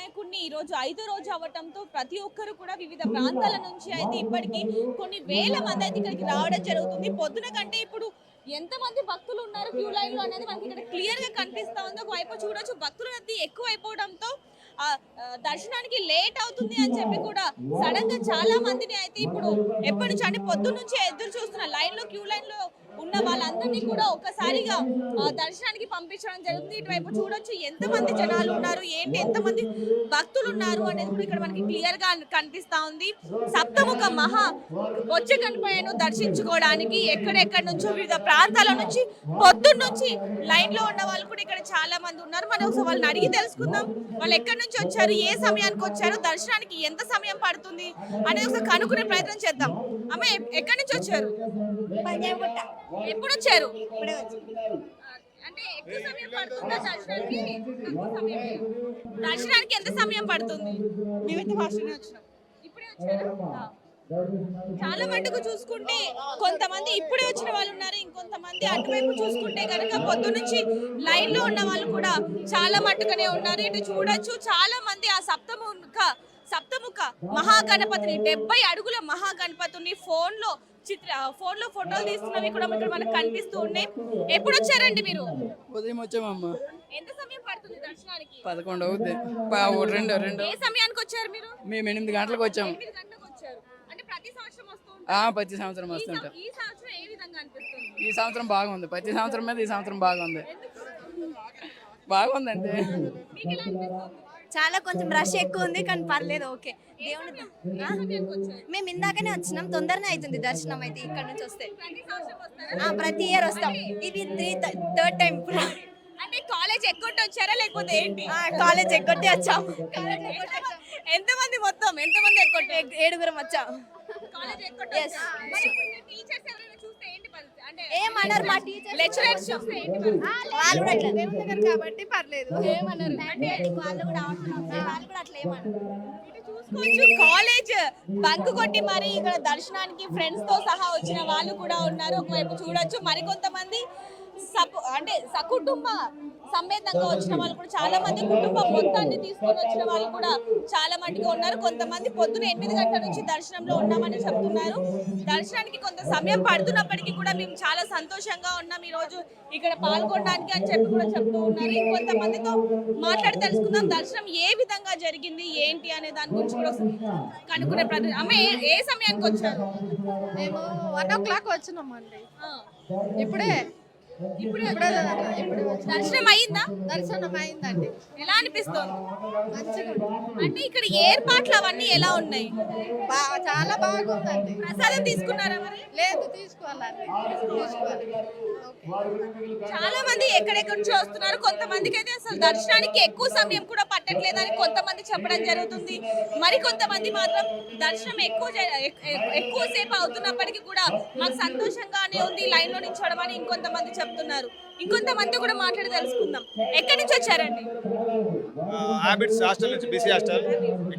వినాయకుడిని ఈ రోజు ఐదో రోజు అవ్వటంతో ప్రతి ఒక్కరు కూడా వివిధ ప్రాంతాల నుంచి అయితే ఇప్పటికీ కొన్ని వేల మంది అయితే ఇక్కడికి రావడం జరుగుతుంది. పొద్దున కంటే ఇప్పుడు ఎంత మంది భక్తులు ఉన్నారు క్యూ లైన్లో అనేది మనకి ఇక్కడ క్లియర్గా కనిపిస్తా ఉంది. ఒకవైపు చూడొచ్చు భక్తుల రద్దీ ఎక్కువ అయిపోవడంతో దర్శనానికి లేట్ అవుతుంది అని చెప్పి కూడా సడన్గా చాలా మందిని అయితే ఇప్పుడు ఎప్పటి నుంచి అంటే పొద్దున్న నుంచి ఎదురు చూస్తున్న లైన్లో క్యూ లైన్లో ఉన్న వాళ్ళందరినీ కూడా ఒక్కసారిగా ఆ, దర్శనానికి పంపించడం జరుగుతుంది ఇటువైపు చూడొచ్చు ఎంత మంది జనాలు ఉన్నారు ఏంటి ఎంత మంది భక్తులు ఉన్నారు అనేది కూడా ఇక్కడ మనకి క్లియర్గా కనిపిస్తా ఉంది. సప్తముఖ మహా వచ్చే గణపయ్యను దర్శించుకోవడానికి ఎక్కడెక్కడి నుంచో వివిధ ప్రాంతాల నుంచి పొద్దున్న నుంచి లైన్లో ఉన్న వాళ్ళు కూడా ఇక్కడ చాలా మంది ఉన్నారు. మనం ఒకసారి వాళ్ళని అడిగి తెలుసుకుందాం. వాళ్ళు ఎక్కడి నుంచి వచ్చారు ఏ సమయానికి వచ్చారు దర్శనానికి ఎంత సమయం పడుతుంది అనేది ఒకసారి కనుక్కునే ప్రయత్నం చేద్దాం. అమ్మ ఎక్కడి నుంచి వచ్చారు? ఎప్పుడు వచ్చారు. అంటే ఎక్కువ సమయం పడుతుందా దర్శనానికి? తక్కువ సమయం. దర్శనానికి ఎంత సమయం పడుతుంది? మేమైతే వచ్చినాం. ఇప్పుడే వచ్చారా. చాలా మటుకు చూసుకుంటే కొంతమంది ఇప్పుడే వచ్చిన వాళ్ళు ఉన్నారు ఇంకొంతమంది అటువైపు చూసుకుంటే కనుక పొద్దు నుంచి లైన్లో ఉన్న వాళ్ళు కూడా చాలా మట్టుగానే ఉన్నారు. ఇటు చూడొచ్చు చాలా మంది ఆ సప్తముఖ సప్తముఖ మహాగణపతిని డెబ్బై అడుగుల మహాగణపతిని ఫోన్లో చిత్ర ఫోన్లో ఫోటోలు తీస్తున్నవి కూడా ఇక్కడ మనకు కనిపిస్తూ ఉన్నాయి. ఎప్పుడు వచ్చారండి మీరు? ఉదయం వచ్చామమ్మ. ఎంత సమయం పడుతుంది దర్శనానికి? పదకొండు ఓ రెండు రెండు. ఏ సమయానికి వచ్చారు మీరు? మేము ఎనిమిది గంటలకు వచ్చాము ఎనిమిది గంటలకు వచ్చారు. అంటే ప్రతి సంవత్సరం వస్తూ ఆ, ఉంటారు. ప్రతి సంవత్సరం ఈ వస్తుంటాం సం- ఈ సంవత్సరం ఏ విధంగా అనిపిస్తుంది? ఈ సంవత్సరం బాగుంది. ప్రతి సంవత్సరం మీద ఈ సంవత్సరం బాగుంది. బాగుంది అంతే మీకు ఎలా అనిపిస్తుంది? చాలా కొంచెం రష్ ఎక్కువ ఉంది కానీ పర్లేదు ఓకే దేవుని మేము ఇందాకనే వచ్చినాం తొందరనే అవుతుంది దర్శనం అయితే ఇక్కడ నుంచి వస్తే. ప్రతి ఇయర్ వస్తాం. ఇది త్రీ థర్డ్ టైం అంటే కాలేజ్ ఎక్కొట్టి వచ్చారా లేకపోతే ఏంటి? కాలేజ్ ఎగ్గొట్టి వచ్చాం. ఎంత మంది మొత్తం? ఎంత మంది ఎక్కొట్టి ఏడుగురం వచ్చాం. కాలేజ్ ఎక్కొట్టి ఏమన్నారు మా టీచర్ లెక్చరర్స్ చూస్తే ఏంటి పరిస్థితి? వాళ్ళు? కూడా అట్లా దేవుని దగ్గర కాబట్టి పర్లేదు. ఏమన్నారు? అంటే వాళ్ళు కూడా వాళ్ళు కూడా అట్లా ఏమన్నారు. చూసుకోవచ్చు కాలేజ్ బంక్ కొట్టి మరి ఇక్కడ దర్శనానికి ఫ్రెండ్స్తో సహా వచ్చిన వాళ్ళు కూడా ఉన్నారు. ఒకవైపు చూడొచ్చు మరికొంతమంది అంటే సకుటుంబ సమేతంగా వచ్చిన వాళ్ళు కూడా చాలా మంది కుటుంబం మొత్తాన్ని తీసుకొని వచ్చిన వాళ్ళు కూడా చాలా మట్టుగా ఉన్నారు. కొంతమంది పొద్దున ఎనిమిది గంటల నుంచి దర్శనంలో ఉన్నామని చెప్తున్నారు. దర్శనానికి కొంత సమయం పడుతున్నప్పటికీ కూడా మేము చాలా సంతోషంగా ఉన్నాం. ఈ రోజు ఇక్కడ పాల్గొనడానికి అని చెప్పి కూడా చెప్తూ ఉన్నారు. ఇంకొంతమందితో మాట్లాడి తెలుసుకుందాం. దర్శనం ఏ విధంగా జరిగింది? ఏంటి అనే దాని గురించి కూడా కనుక్కునే ప్రయత్నం అమ్మ ఏ సమయానికి వచ్చారు? మేము వన్ ఓ క్లాక్ వచ్చినామండి. ఇప్పుడే దర్శనం అయిందా? దర్శనం అయిందండి. ఎలా అనిపిస్తుంది? మంచిగా. అంటే ఇక్కడ ఏర్పాట్లు అవన్నీ ఎలా ఉన్నాయి? చాలా బాగుందండి. ప్రసాదం తీసుకున్నారా మరి? లేదు తీసుకోవాలండి. తీసుకోవాలి. చాలా మంది ఎక్కడెక్కడి నుంచి వస్తున్నారు. కొంతమందికి అయితే అసలు దర్శనానికి ఎక్కువ సమయం కూడా పట్టట్లేదని కొంతమంది చెప్పడం జరుగుతుంది. మరి కొంతమంది మాత్రం దర్శనం ఎక్కువ జ- ఎక్- ఎక్- ఎక్కువ సేపు అవుతున్నప్పటికీ కూడా మాకు సంతోషంగానే ఉంది. లైన్లో నిల్చోవడం అని ఇంకొంతమంది చెప్తున్నారు. ఇంకొంతమంది కూడా మాట్లాడి తెలుసుకుందాం. ఎక్కడి నుంచి వచ్చారండి? హ్యాబిట్స్ హాస్టల్ నుంచి బీసీ హాస్టల్.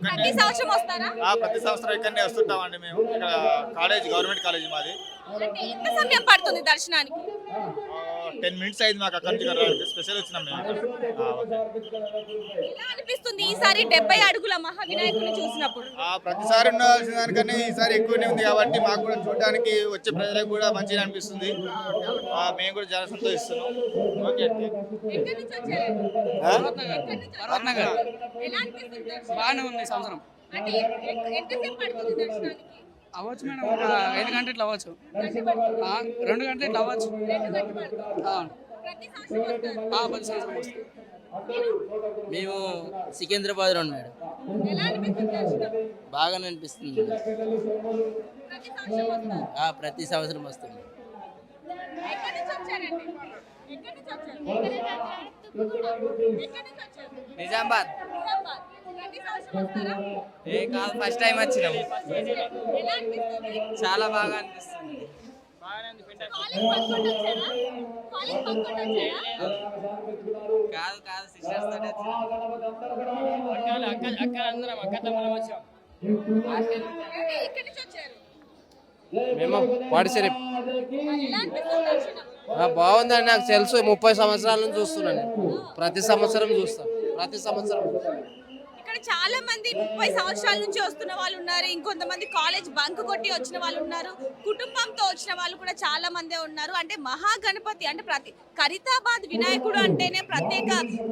ప్రతి సంవత్సరం వస్తారా? ఆ, ప్రతి సంవత్సరం ఇక్కడనే వస్తుంటామండి మేము. ఇక్కడ కాలేజ్ గవర్నమెంట్ కాలేజ్ మాది. ఎంత సమయం పడుతుంది దర్శనానికి? టెన్ మినిట్స్ అయింది మాకు అక్కడి నుంచి. స్పెషల్ వచ్చినాం అనిపిస్తుంది ఈసారి డెబ్బై అడుగుల మహా వినాయకుడిని చూసినప్పుడు? ఆ, ప్రతిసారి ఉండాల్సిన దానికన్నా ఈసారి ఎక్కువనే ఉంది కాబట్టి మాకు కూడా చూడడానికి వచ్చే ప్రజలకు కూడా మంచిగా అనిపిస్తుంది. ఆ, మేము కూడా చాలా సంతోషిస్తున్నాం. ఓకే? బాగానే ఉంది సంవత్సరం. అవ్వచ్చు మేడం ఒక ఐదు గంటలు ఇట్లా అవ్వచ్చు రెండు గంటలు ఇట్లా అవ్వచ్చు సంవత్సరం మేము సికింద్రాబాద్లో మేడం ఎలా అనిపిస్తుంది దర్శనం బాగానే అనిపిస్తుంది మేడం. ప్రతి సంవత్సరం వస్తుంది నిజామాబాద్. ఏ కాదు ఫస్ట్ టైం వచ్చినాం. ఎలా అనిపిస్తుంది. చాలా బాగా అనిపిస్తుంది కాదు కాదు సిస్టర్స్ నుంచి వచ్చారు? మేము పాడిసరి బాగుందని నాకు తెలుసు. ముప్పై సంవత్సరాల నుంచి చూస్తున్నాను నేను. ప్రతి సంవత్సరం చూస్తాను ప్రతి సంవత్సరం. ఇక్కడ చాలా మంది ముప్పై సంవత్సరాల నుంచి వస్తున్న వాళ్ళు ఉన్నారు. ఇంకొంతమంది కాలేజ్ బంక్ కొట్టి వచ్చిన వాళ్ళు ఉన్నారు. కుటుంబంతో వచ్చిన వాళ్ళు కూడా చాలా మందే ఉన్నారు. అంటే మహాగణపతి అంటే ప్రతి ఖరీతాబాద్ వినాయకుడు అంటేనే ప్రత్యేక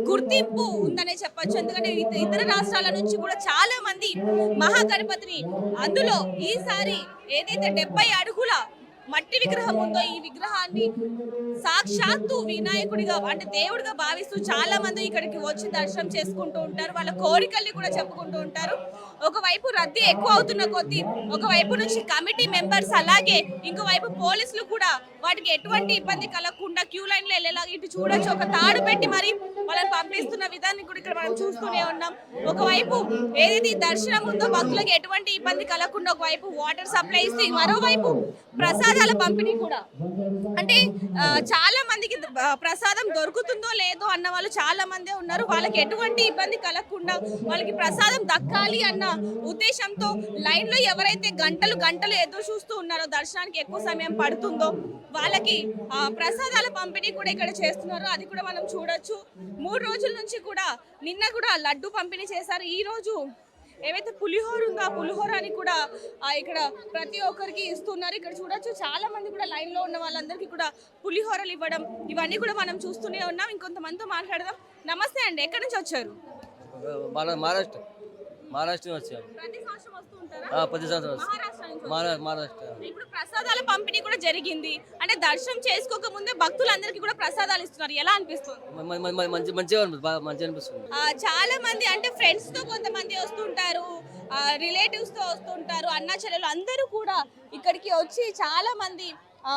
గుర్తింపు ఉందనే చెప్పొచ్చు. ఎందుకంటే ఇత- ఇతర రాష్ట్రాల నుంచి కూడా చాలా మంది మహాగణపతిని అందులో ఈసారి ఏదైతే డెబ్బై అడుగుల మట్టి విగ్రహం ఉందో ఈ విగ్రహాన్ని సాక్షాత్తు వినాయకుడిగా అంటే దేవుడిగా భావిస్తూ చాలా మంది ఇక్కడికి వచ్చి దర్శనం చేసుకుంటూ ఉంటారు. వాళ్ళ కోరికల్ని కూడా చెప్పుకుంటూ ఉంటారు. ఒకవైపు రద్దీ ఎక్కువ అవుతున్న కొద్దీ ఒకవైపు నుంచి కమిటీ మెంబర్స్ అలాగే ఇంకోవైపు పోలీసులు కూడా వాటికి ఎటువంటి ఇబ్బంది కలగకుండా క్యూ లైన్లో వెళ్ళేలాగా ఇటు చూడొచ్చు. ఒక తాడు పెట్టి మరి వాళ్ళని పంపిస్తున్న విధాన్ని కూడా ఇక్కడ మనం చూస్తూనే ఉన్నాం. ఒకవైపు ఏదైతే దర్శనం ఉందో భక్తులకు ఎటువంటి ఇబ్బంది కలగకుండా ఒకవైపు వాటర్ సప్లై ఇస్తూ మరోవైపు ప్రసాదాల పంపిణీ కూడా. అంటే చాలా మందికి ప్రసాదం దొరుకుతుందో లేదో అన్న వాళ్ళు చాలా మందే ఉన్నారు. వాళ్ళకి ఎటువంటి ఇబ్బంది కలగకుండా వాళ్ళకి ప్రసాదం దక్కాలి అన్న ఉద్దేశంతో లైన్లో ఎవరైతే గంటలు గంటలు ఎదురు చూస్తూ ఉన్నారో దర్శనానికి ఎక్కువ సమయం పడుతుందో వాళ్ళకి ప్రసాదాల పంపిణీ కూడా ఇక్కడ చేస్తున్నారు. అది కూడా మనం చూడొచ్చు. మూడు రోజుల నుంచి కూడా నిన్న కూడా లడ్డు పంపిణీ చేశారు. ఈ రోజు ఏవైతే పులిహోర ఉందో ఆ పులిహోరని కూడా ఆ, ఇక్కడ ప్రతి ఒక్కరికి ఇస్తున్నారు. ఇక్కడ చూడొచ్చు చాలా మంది కూడా లైన్లో ఉన్న వాళ్ళందరికీ కూడా పులిహోరలు ఇవ్వడం ఇవన్నీ కూడా మనం చూస్తూనే ఉన్నాం. ఇంకొంతమందితో మాట్లాడదాం. నమస్తే అండి ఎక్కడి నుంచి వచ్చారు? మన మహారాష్ట్ర. మహారాష్ట్ర వచ్చాము ప్రతి సంవత్సరం వస్తూ. మహారాష్ట్ర ఇప్పుడు ప్రసాదాల పంపిణీ కూడా జరిగింది. అంటే దర్శనం చేసుకోక ముందే భక్తులందరికీ కూడా ప్రసాదాలు ఇస్తున్నారు. ఎలా అనిపిస్తుంది? మంచి మంచిగా అనిపిస్తుంది. మంచిగా అనిపిస్తుంది. చాలా మంది అంటే ఫ్రెండ్స్తో కొంతమంది వస్తుంటారు రిలేటివ్స్తో వస్తుంటారు అన్నా చెల్లెలు అందరూ కూడా ఇక్కడికి వచ్చి చాలా మంది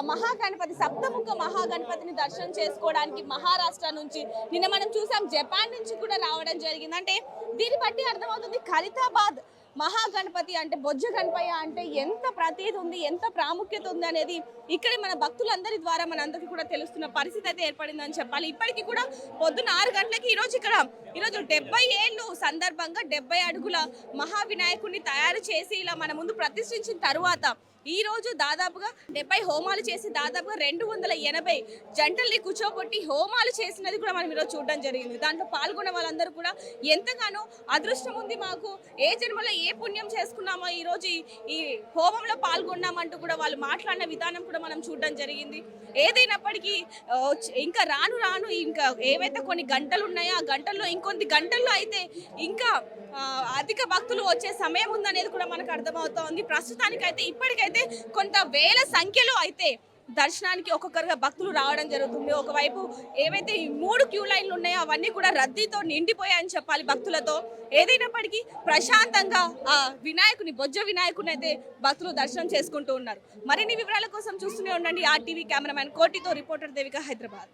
మహాగణపతి సప్తముఖ మహాగణపతిని దర్శనం చేసుకోవడానికి మహారాష్ట్ర నుంచి నిన్న మనం చూసాం జపాన్ నుంచి కూడా రావడం జరిగింది. అంటే దీన్ని బట్టి అర్థమవుతుంది ఖలితాబాద్ మహాగణపతి అంటే బొజ్జ గణపయ్య అంటే ఎంత ప్రతీది ఉంది ఎంత ప్రాముఖ్యత ఉంది అనేది ఇక్కడ మన భక్తులందరి ద్వారా మనందరికీ కూడా తెలుస్తున్న పరిస్థితి అయితే ఏర్పడిందని చెప్పాలి. ఇప్పటికీ కూడా పొద్దున్న ఆరు గంటలకి ఈరోజు ఇక్కడ ఈరోజు డెబ్బై ఏళ్ళు సందర్భంగా డెబ్బై అడుగుల మహావినాయకుడిని తయారు చేసి ఇలా మన ముందు ప్రతిష్ఠించిన తరువాత ఈ రోజు దాదాపుగా డెబ్బై హోమాలు చేసి దాదాపుగా రెండు వందల ఎనభై జంటల్ని కూర్చోబొట్టి హోమాలు చేసినది కూడా మనం ఈరోజు చూడడం జరిగింది. దాంట్లో పాల్గొన్న వాళ్ళందరూ కూడా ఎంతగానో అదృష్టం ఉంది మాకు. ఏ జన్మలో ఏ పుణ్యం చేసుకున్నామో ఈరోజు ఈ- హోమంలో పాల్గొన్నామంటూ కూడా వాళ్ళు మాట్లాడిన విధానం కూడా మనం చూడడం జరిగింది. ఏదైనప్పటికీ వచ్చి- ఇంకా రాను రాను ఇంకా ఏవైతే కొన్ని గంటలు ఉన్నాయో ఆ గంటల్లో ఇంకొన్ని గంటల్లో అయితే ఇంకా అధిక భక్తులు వచ్చే సమయం ఉందనేది కూడా మనకు అర్థమవుతోంది. ప్రస్తుతానికైతే ఇప్పటికైతే కొంత వేల సంఖ్యలో అయితే దర్శనానికి ఒక్కొక్కరుగా భక్తులు రావడం జరుగుతుంది. ఒకవైపు ఏవైతే ఈ మూడు క్యూ లైన్లు ఉన్నాయో అవన్నీ కూడా రద్దీతో నిండిపోయాయని చెప్పాలి భక్తులతో. ఏదైనప్పటికీ ప్రశాంతంగా ఆ వినాయకుని బొజ్జ వినాయకుని అయితే భక్తులు దర్శనం చేసుకుంటూ ఉన్నారు. మరిన్ని వివరాల కోసం చూస్తూనే ఉండండి. ఆర్టీవీ కెమెరామ్యాన్ కోటితో రిపోర్టర్ దేవిక హైదరాబాద్.